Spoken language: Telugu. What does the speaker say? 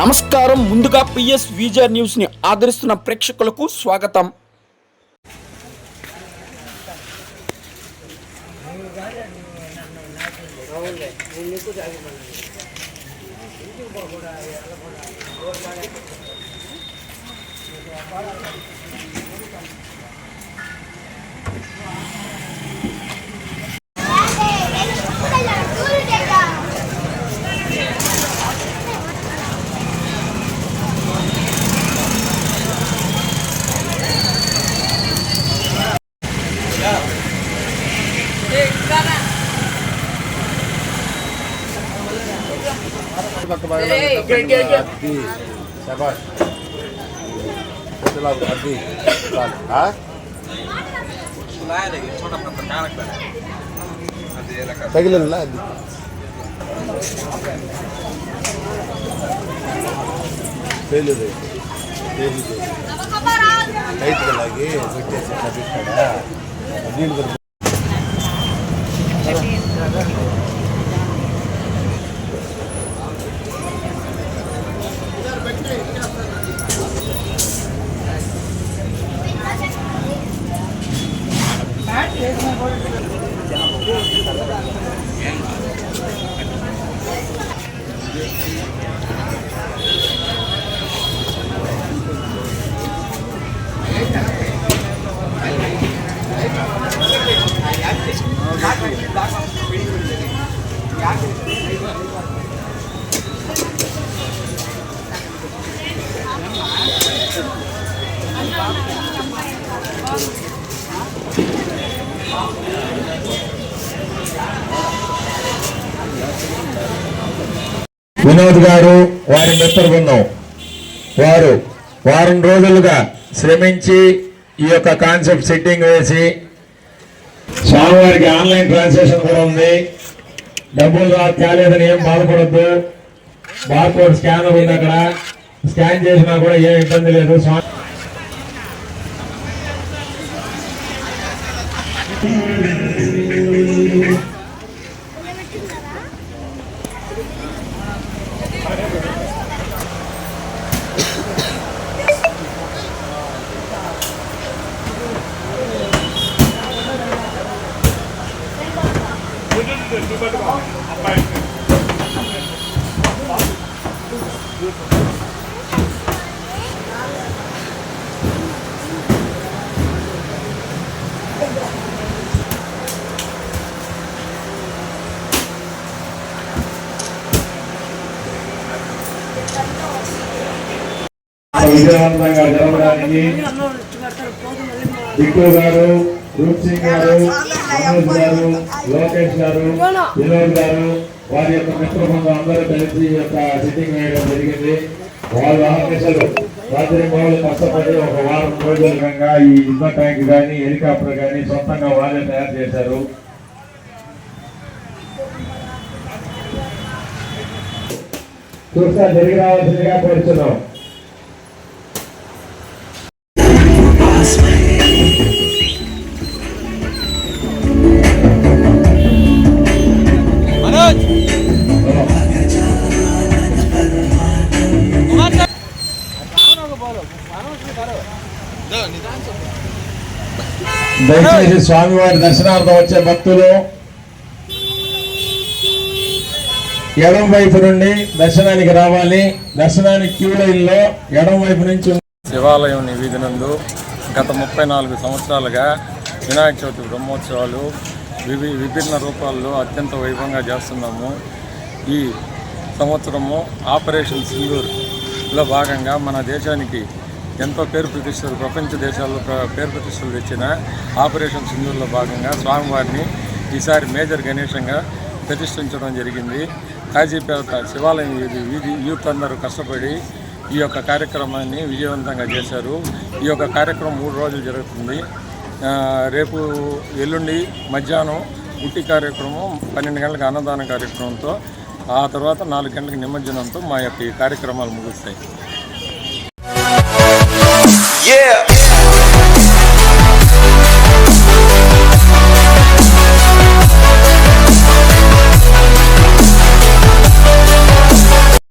నమస్కారం. ముందుగా పిఎస్ విజర్ న్యూస్ని ఆదరిస్తున్న ప్రేక్షకులకు స్వాగతం. suka kembali lagi tapi gak ngerti siapa? Itu lagu ngerti ah lagi lagi lagi lagi Terima kasih telah menonton! Thank you. Vinod గారు వారి మిత్ర బృందం వారు వారం రోజులుగా శ్రమించి ఈ యొక్క కాన్సెప్ట్ సెట్టింగ్ వేసి స్వామివారికి ఆన్లైన్ ట్రాన్సాక్షన్ కూడా ఉంది. డబ్బులు రా తేలేదని ఏం బాధపడద్దు. బార్కోడ్ స్కానర్ ఉంది అక్కడ. స్కాన్ చేసినా కూడా ఏం ఇబ్బంది లేదు. స్వామి విజయవంతంగా జరగడానికి బిట్టు గారు రూప్ సింగ్ గారు మనోజ్ గారు లోకేష్ గారు వినోద్ గారు వారి యొక్క మిత్రబృందం అందరూ కలిసి ఈ యొక్క సిట్టింగ్ వేయడం జరిగింది. వాళ్ళు ఆఫీసులు రాత్రి మూడు కష్టపడి ఒక వారం రోజులుగా ఈ యుద్ధ ట్యాంక్ కానీ హెలికాప్టర్ కానీ సొంతంగా వాళ్ళే తయారు చేశారు. చూస్తా జరిగి రావాల్సిందిగా కోరుతున్నాం దయచేసి స్వామివారి దర్శనార్థం వచ్చే భక్తులు ఎడం వైపు నుండి దర్శనానికి రావాలి. దర్శనానికి క్యూ లైన్లో ఎడం వైపు నుంచి శివాలయం నివేదనందు గత ముప్పై నాలుగు సంవత్సరాలుగా వినాయక చవితి బ్రహ్మోత్సవాలు వివి విభిన్న రూపాల్లో అత్యంత వైభవంగా చేస్తున్నాము. ఈ సంవత్సరము ఆపరేషన్ సింధూర్లో భాగంగా మన దేశానికి ఎంతో పేరు ప్రతిష్టలు ప్రపంచ దేశాల్లో పేరు ప్రతిష్టలు తెచ్చిన ఆపరేషన్ సింధూర్లో భాగంగా స్వామివారిని ఈసారి మేజర్ గణేశంగా ప్రతిష్ఠించడం జరిగింది. కాజీపేట శివాలయం వీధి వీధి యూత్ అందరూ కష్టపడి ఈ యొక్క కార్యక్రమాన్ని విజయవంతంగా చేశారు. ఈ యొక్క కార్యక్రమం మూడు రోజులు జరుగుతుంది. రేపు ఎల్లుండి మధ్యాహ్నం ఉట్టి కార్యక్రమం పన్నెండు గంటలకు అన్నదాన కార్యక్రమంతో ఆ తర్వాత నాలుగు గంటలకు నిమజ్జనంతో మా యొక్క ఈ కార్యక్రమాలు ముగుస్తాయి. Yeah.